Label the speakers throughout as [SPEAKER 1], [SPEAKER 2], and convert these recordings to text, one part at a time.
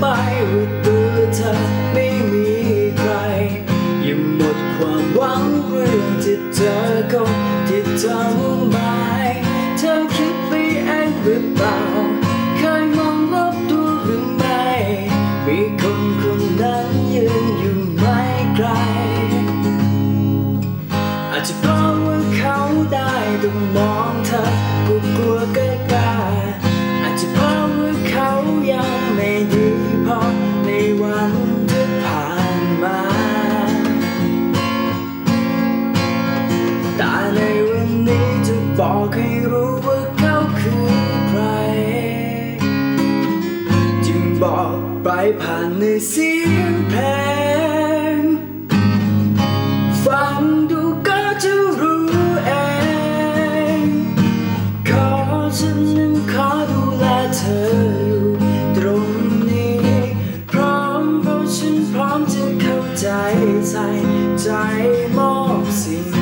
[SPEAKER 1] ไปว่าตัวเธอไม่มีใครย่าหมดความหวังเรื่องที่เธอคงที่เธอมุ่งหมายเธอคิดไปเองหรือเปล่าเคยมองรอบตัวหรือไม่ มีคนคนนั้นยืนอยู่ไม่ไกลอาจจะเพราะ บอกให้รู้ว่าเขาคือใคร จึงบอกไปผ่านในเสียงเพลงฟังดูก็จะรู้เอง ขอฉันนั้นขอดูแลเธออยู่ตรงนี้ พร้อมเพราะฉันพร้อมจะเข้าใจใส่ใจมอบสิ่ง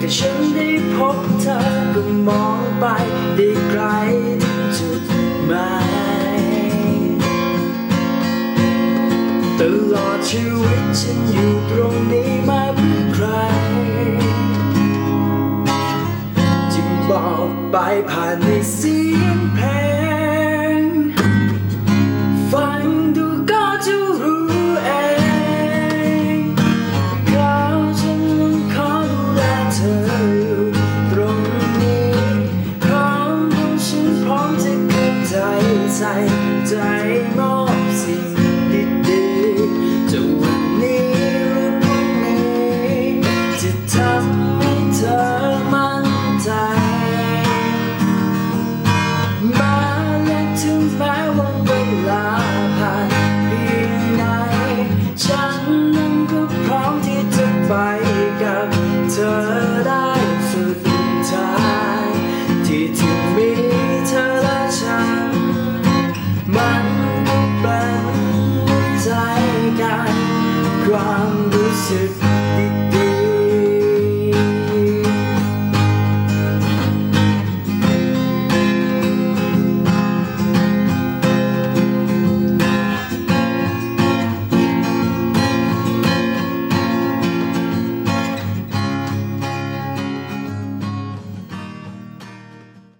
[SPEAKER 1] แต่ฉันได้พบเธอก็มองไปได้ไกลถึงจุดหมายตลอดชีวิตฉันอยู่ตรงนี้มาเพื่อใครจึงบอกไปผ่านในเสียงเพลง ก็